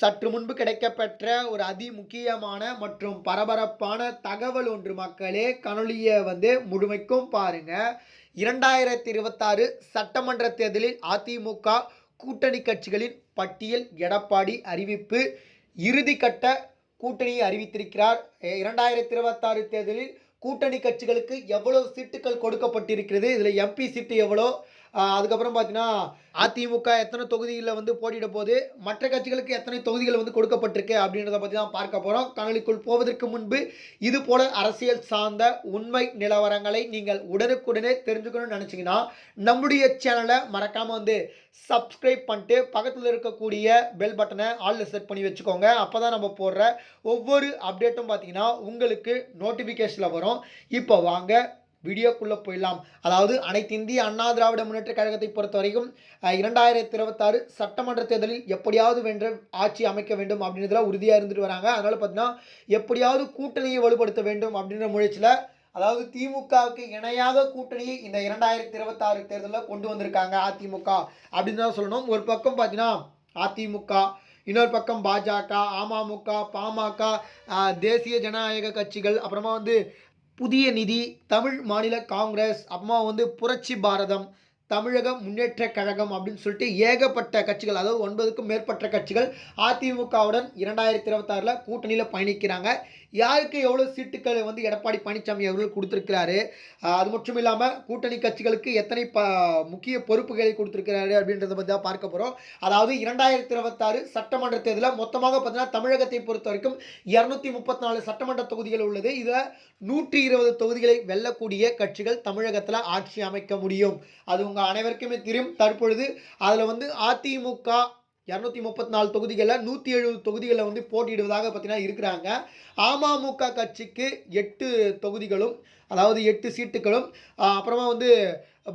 சற்று முன்பு கிடைக்கப்பெற்ற ஒரு அதி முக்கியமான மற்றும் பரபரப்பான தகவல் ஒன்று மக்களே கனொலியை வந்து முழுமைக்கும் பாருங்க. இரண்டாயிரத்தி இருபத்தாறு சட்டமன்ற தேர்தலில் அதிமுக கூட்டணி கட்சிகளின் பட்டியல் எடப்பாடி அறிவிப்பு. இறுதிக்கட்ட கூட்டணியை அறிவித்திருக்கிறார். இரண்டாயிரத்தி இருபத்தாறு தேர்தலில் கூட்டணி கட்சிகளுக்கு எவ்வளவு சீட்டுகள் கொடுக்கப்பட்டிருக்கிறது? இதில் எம்பி சீட்டு எவ்வளோ? அதுக்கப்புறம் பார்த்தீங்கன்னா அதிமுக எத்தனை தொகுதிகளில் வந்து போட்டியிட போது மற்ற கட்சிகளுக்கு எத்தனை தொகுதிகள் வந்து கொடுக்கப்பட்டிருக்கு அப்படின்றத பற்றி தான் பார்க்க போகிறோம் காணொலிக்குள் போவதற்கு முன்பு இது போல அரசியல் சார்ந்த உண்மை நிலவரங்களை நீங்கள் உடனுக்குடனே தெரிஞ்சுக்கணும்னு நினச்சிங்கன்னா நம்முடைய சேனலை மறக்காமல் வந்து சப்ஸ்கிரைப் பண்ணிட்டு பக்கத்தில் இருக்கக்கூடிய பெல் பட்டனை ஆளில் செட் பண்ணி வச்சுக்கோங்க. அப்போ தான் நம்ம போடுற ஒவ்வொரு அப்டேட்டும் பார்த்தீங்கன்னா உங்களுக்கு நோட்டிஃபிகேஷனில் வரும். இப்போ வாங்க வீடியோக்குள்ளே போயிடலாம். அதாவது அனைத்து இந்திய அண்ணா திராவிட முன்னேற்ற கழகத்தை பொறுத்த வரைக்கும் இரண்டாயிரத்தி இருபத்தாறு சட்டமன்ற தேர்தலில் எப்படியாவது வென்ற ஆட்சி அமைக்க வேண்டும் அப்படின்றதுல உறுதியாக இருந்துட்டு வராங்க. அதனால் பார்த்தீங்கன்னா எப்படியாவது கூட்டணியை வலுப்படுத்த வேண்டும் அப்படின்ற முயற்சியில் அதாவது திமுகவுக்கு இணையாக கூட்டணியை இந்த இரண்டாயிரத்தி இருபத்தாறு தேர்தலில் கொண்டு வந்திருக்காங்க அதிமுக அப்படின்னு தான் சொல்லணும். ஒரு பக்கம் பார்த்தீங்கன்னா அதிமுக இன்னொரு பக்கம் பாஜக அமமுக பாமக தேசிய ஜனநாயக கட்சிகள் அப்புறமா வந்து புதிய நிதி தமிழ் மாநில காங்கிரஸ் அப்புறமா வந்து புரட்சி பாரதம் தமிழக முன்னேற்ற கழகம் அப்படின்னு சொல்லிட்டு ஏகப்பட்ட கட்சிகள் அதாவது ஒன்பதுக்கும் மேற்பட்ட கட்சிகள் அதிமுகவுடன் இரண்டாயிரத்தி இருபத்தாறில் கூட்டணியில் பயணிக்கிறாங்க. யாருக்கு எவ்வளோ சீட்டுக்கள் வந்து எடப்பாடி பழனிசாமி அவர்கள் கொடுத்துருக்கிறாரு? அது மட்டும் இல்லாமல் கூட்டணி கட்சிகளுக்கு எத்தனை ப முக்கிய பொறுப்புகளை கொடுத்துருக்கிறாரு அப்படின்றத பற்றி தான் பார்க்க போகிறோம் அதாவது இரண்டாயிரத்தி இருபத்தாறு சட்டமன்ற தேர்தலில் மொத்தமாக பார்த்தீங்கன்னா தமிழகத்தை பொறுத்த வரைக்கும் இரநூத்தி முப்பத்தி நாலு சட்டமன்ற தொகுதிகள் உள்ளது. இதில் நூற்றி இருபது தொகுதிகளை வெல்லக்கூடிய கட்சிகள் தமிழகத்தில் ஆட்சி அமைக்க முடியும். அது உங்கள் அனைவருக்குமே தெரியும். தற்பொழுது அதில் வந்து அதிமுக இரநூத்தி முப்பத்தி நாலு தொகுதிகளில் நூற்றி எழுபது தொகுதிகளில் வந்து போட்டியிடுவதாக பார்த்தீங்கன்னா இருக்கிறாங்க. அமமுக கட்சிக்கு எட்டு தொகுதிகளும் அதாவது எட்டு சீட்டுகளும் அப்புறமா வந்து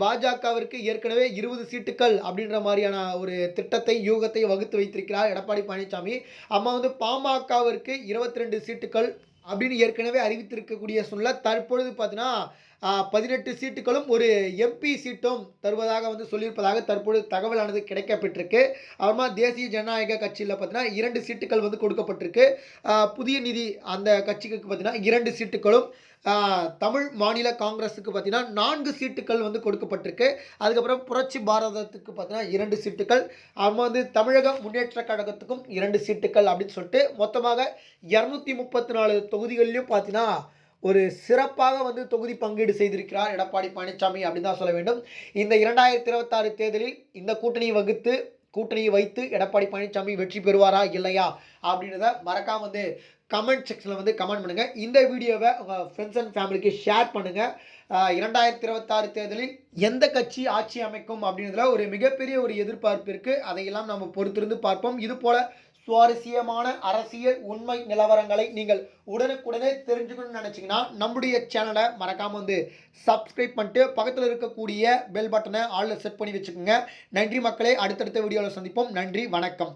பாஜகவிற்கு ஏற்கனவே இருபது சீட்டுகள் அப்படின்ற மாதிரியான ஒரு திட்டத்தை யூகத்தை வகுத்து வைத்திருக்கிறார் எடப்பாடி பழனிசாமி. அம்மா வந்து பாமகவிற்கு இருபத்தி ரெண்டு சீட்டுகள் அப்படின்னு ஏற்கனவே அறிவித்திருக்கக்கூடிய சூழ்நிலை. தற்பொழுது பார்த்தீங்கன்னா பதினெட்டு சீட்டுகளும் ஒரு எம்பி சீட்டும் தருவதாக வந்து சொல்லியிருப்பதாக தற்பொழுது தகவலானது கிடைக்கப்பட்டிருக்கு. அப்புறமா தேசிய ஜனநாயக கட்சியில் பார்த்தீங்கன்னா இரண்டு சீட்டுகள் வந்து கொடுக்கப்பட்டிருக்கு. புதிய நிதி அந்த கட்சிக்கு பார்த்தீங்கன்னா இரண்டு சீட்டுகளும் தமிழ் மாநில காங்கிரஸுக்கு பார்த்தீங்கன்னா நான்கு சீட்டுகள் வந்து கொடுக்கப்பட்டிருக்கு. அதுக்கப்புறம் புரட்சி பாரதத்துக்கு பார்த்தீங்கன்னா இரண்டு சீட்டுகள். அவங்க வந்து தமிழக முன்னேற்ற கழகத்துக்கும் இரண்டு சீட்டுகள் அப்படின்னு சொல்லிட்டு மொத்தமாக இரநூத்தி முப்பத்தி நாலு தொகுதிகளிலும் பார்த்தீங்கன்னா ஒரு சிறப்பாக வந்து தொகுதி பங்கீடு செய்திருக்கிறார் எடப்பாடி பழனிசாமி அப்படின்னு தான் சொல்ல வேண்டும். இந்த இரண்டாயிரத்தி இருபத்தாறு தேர்தலில் இந்த கூட்டணியை வகுத்து கூட்டணியை வைத்து எடப்பாடி பழனிசாமி வெற்றி பெறுவாரா இல்லையா அப்படின்றத மறக்காம வந்து கமெண்ட் செக்ஷனில் வந்து கமெண்ட் பண்ணுங்கள் இந்த வீடியோவை உங்கள் ஃப்ரெண்ட்ஸ் அண்ட் ஃபேமிலிக்கு ஷேர் பண்ணுங்கள் இரண்டாயிரத்தி இருபத்தாறு தேர்தலில் எந்த கட்சி ஆட்சி அமைக்கும் அப்படின்றதுல ஒரு மிகப்பெரிய ஒரு எதிர்பார்ப்பு இருக்குது அதையெல்லாம் நம்ம பொறுத்திருந்து பார்ப்போம். இது போல் சுவாரஸ்யமான அரசியல் உண்மை நிலவரங்களை நீங்கள் உடனுக்குடனே தெரிஞ்சுக்கணும்னு நினச்சிங்கன்னா நம்முடைய சேனலை மறக்காமல் வந்து சப்ஸ்கிரைப் பண்ணிட்டு பக்கத்தில் இருக்கக்கூடிய பெல் பட்டனை ஆளில் செட் பண்ணி வச்சுக்கோங்க. நன்றி மக்களே அடுத்தடுத்த வீடியோவில் சந்திப்போம். நன்றி வணக்கம்.